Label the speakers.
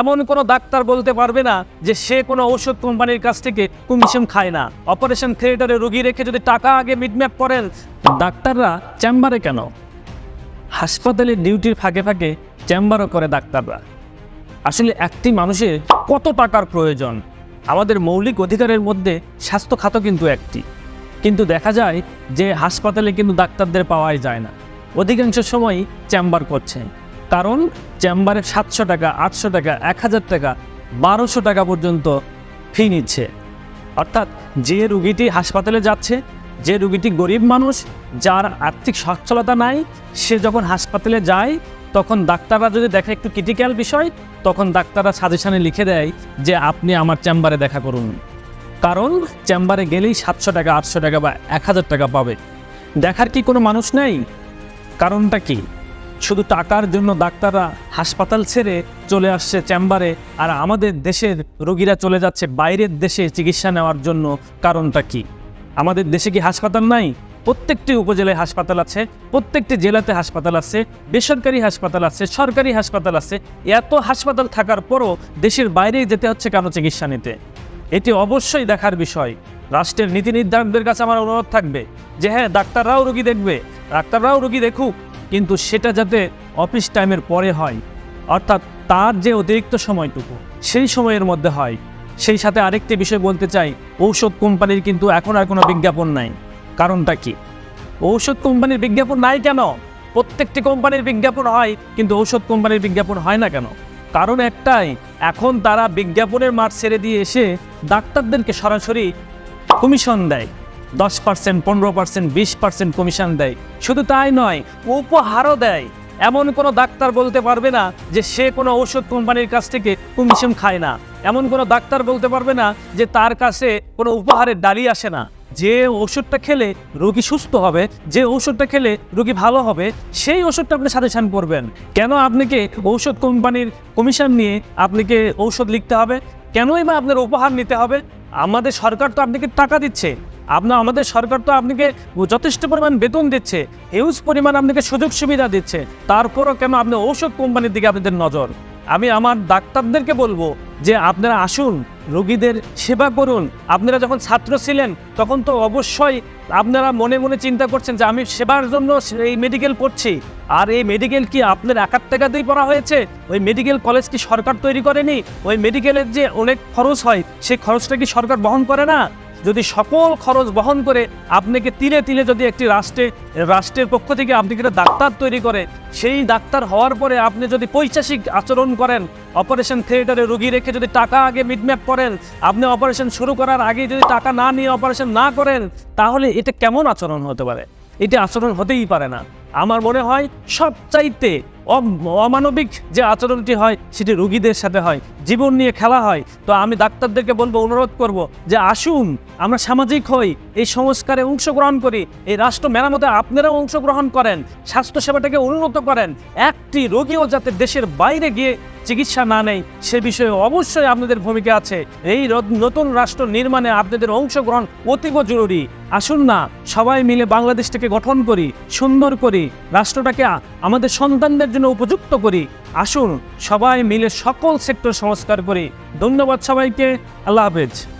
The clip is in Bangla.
Speaker 1: এমন কোনো ডাক্তার বলতে পারবে না যে সে কোনো ঔষধ কোম্পানির কাছ থেকে কমিশন খায় না। অপারেশন থিয়েটারে রোগী রেখে যদি টাকা আগে মিডম্যাপ করেন, ডাক্তাররা চেম্বারে কেন? হাসপাতালের ডিউটির ফাঁকে ফাঁকে চেম্বারও করে ডাক্তাররা। আসলে একটি মানুষের কত টাকার প্রয়োজন? আমাদের মৌলিক অধিকারের মধ্যে স্বাস্থ্য খাতও কিন্তু একটি। কিন্তু দেখা যায় যে হাসপাতালে কিন্তু ডাক্তারদের পাওয়াই যায় না। অধিকাংশ সময়ই চেম্বার করছে কারণ চেম্বারে সাতশো টাকা, আটশো টাকা, এক হাজার টাকা, বারোশো টাকা পর্যন্ত ফি নিচ্ছে। অর্থাৎ যে রুগীটি হাসপাতালে যাচ্ছে, যে রুগীটি গরিব মানুষ, যার আর্থিক সচ্ছলতা নাই, সে যখন হাসপাতালে যায়, তখন ডাক্তাররা যদি দেখে একটু ক্রিটিক্যাল বিষয়, তখন ডাক্তাররা সাজেশানে লিখে দেয় যে আপনি আমার চেম্বারে দেখা করুন। কারণ চেম্বারে গেলেই সাতশো টাকা, আটশো টাকা বা এক হাজার টাকা পাবে। দেখার কি কোনো মানুষ নেই? কারণটা কি? শুধু টাকার জন্য ডাক্তাররা হাসপাতাল ছেড়ে চলে আসছে চেম্বারে, আর আমাদের দেশের রোগীরা চলে যাচ্ছে বাইরের দেশে চিকিৎসা নেওয়ার জন্য। কারণটা কি? আমাদের দেশে কি হাসপাতাল নাই? প্রত্যেকটি উপজেলায় হাসপাতাল আছে, প্রত্যেকটি জেলাতে হাসপাতাল আছে, বেসরকারি হাসপাতাল আছে, সরকারি হাসপাতাল আছে। এত হাসপাতাল থাকার পরও দেশের বাইরে যেতে হচ্ছে কেন চিকিৎসা নিতে? এটি অবশ্যই দেখার বিষয়। রাষ্ট্রের নীতি নির্ধারকদের কাছে আমার অনুরোধ থাকবে যে হ্যাঁ ডাক্তাররাও রোগী দেখবে। ডাক্তাররাও রোগী দেখুক। কিন্তু সেটা যাতে অফিস টাইমের পরে হয়, অর্থাৎ তার যে অতিরিক্ত সময়টুকু সেই সময়ের মধ্যে হয়। সেই সাথে আরেকটি বিষয় বলতে চাই, ঔষধ কোম্পানির কিন্তু এখন আর কোনো বিজ্ঞাপন নাই। কারণটা কি? ঔষধ কোম্পানির বিজ্ঞাপন নাই কেন? প্রত্যেকটি কোম্পানির বিজ্ঞাপন হয়, কিন্তু ঔষধ কোম্পানির বিজ্ঞাপন হয় না কেন? কারণ একটাই, এখন তারা বিজ্ঞাপনের মাঠ ছেড়ে দিয়ে এসে ডাক্তারদেরকে সরাসরি কমিশন দেয়। দশ পার্সেন্ট, পনেরো পার্সেন্ট, বিশ পার্সেন্ট কমিশন দেয়। শুধু তাই নয়, উপহারও দেয়। এমন কোনো ডাক্তার বলতে পারবে না যে সে কোনো ঔষধ কোম্পানির কাছ থেকে কমিশন খায় না। এমন কোনো ডাক্তার বলতে পারবে না যে তার কাছে কোনো উপহারের ডালি আসে না। যে ওষুধটা খেলে রোগী সুস্থ হবে, যে ওষুধটা খেলে রোগী ভালো হবে, সেই ওষুধটা আপনি সাজেশন করবেন। কেন আপনাকে ঔষধ কোম্পানির কমিশন নিয়ে আপনাকে ঔষধ লিখতে হবে? কেনই বা আপনার উপহার নিতে হবে? আমাদের সরকার তো আপনাকে টাকা দিচ্ছে। আপনার আমাদের সরকার তো আপনাকে যথেষ্ট পরিমাণ বেতন দিচ্ছে হিউজ পরিমাণ আপনাকে সুযোগ সুবিধা দিচ্ছে। তারপরও কেন আপনি ঔষধ কোম্পানির দিকে আপনাদের নজর? আমি আমার ডাক্তারদেরকে বলব যে আপনারা আসুন, রোগীদের সেবা করুন। আপনারা যখন ছাত্র ছিলেন, তখন তো অবশ্যই আপনারা মনে মনে চিন্তা করছেন যে আমি সেবার জন্য এই মেডিকেল পড়ছি আর এই মেডিকেল কি আপনার একার টাকাতেই পড়া হয়েছে? ওই মেডিকেল কলেজ কি সরকার তৈরি করেনি? ওই মেডিকেলের যে অনেক খরচ হয়, সেই খরচটা কি সরকার বহন করে না? যদি সকল খরচ বহন করে আপনাকে তিলে তিলে যদি একটি রাষ্ট্রে, রাষ্ট্রের পক্ষ থেকে আপনাকে একটা ডাক্তার তৈরি করে, সেই ডাক্তার হওয়ার পরে আপনি যদি পৈশাসিক আচরণ করেন অপারেশন থিয়েটারে রোগী রেখে যদি টাকা আগে মিটম্যাপ করেন, আপনি অপারেশন শুরু করার আগে যদি টাকা না নিয়ে অপারেশন না করেন, তাহলে এটা কেমন আচরণ হতে পারে? এটা আচরণ হতেই পারে না। আমার মনে হয় সবচাইতে অমানবিক যে আচরণটি হয়, সেটি রুগীদের সাথে হয়, জীবন নিয়ে খেলা হয়। তো আমি ডাক্তারদেরকে বলব, অনুরোধ করব যে আসুন, আমরা সামাজিক হই, এই সংস্কারে অংশগ্রহণ করি, এই রাষ্ট্র মেরামতে আপনারাও অংশগ্রহণ করেন, স্বাস্থ্যসেবাটাকে উন্নত করেন, একটি রোগীও যাতে দেশের বাইরে গিয়ে চিকিৎসা না নেই সে বিষয়ে অবশ্যই আপনাদের ভূমিকা আছে। এই নতুন রাষ্ট্র নির্মাণে আপনাদের অংশগ্রহণ অতীব জরুরি। আসুন না, সবাই মিলে বাংলাদেশটাকে গঠন করি, সুন্দর করি, রাষ্ট্রটাকে আমাদের সন্তানদের জন্য উপযুক্ত করি। আসুন, সবাই মিলে সকল সেক্টর সংস্কার করি। ধন্যবাদ সবাইকে, আল্লাহ হাফেজ।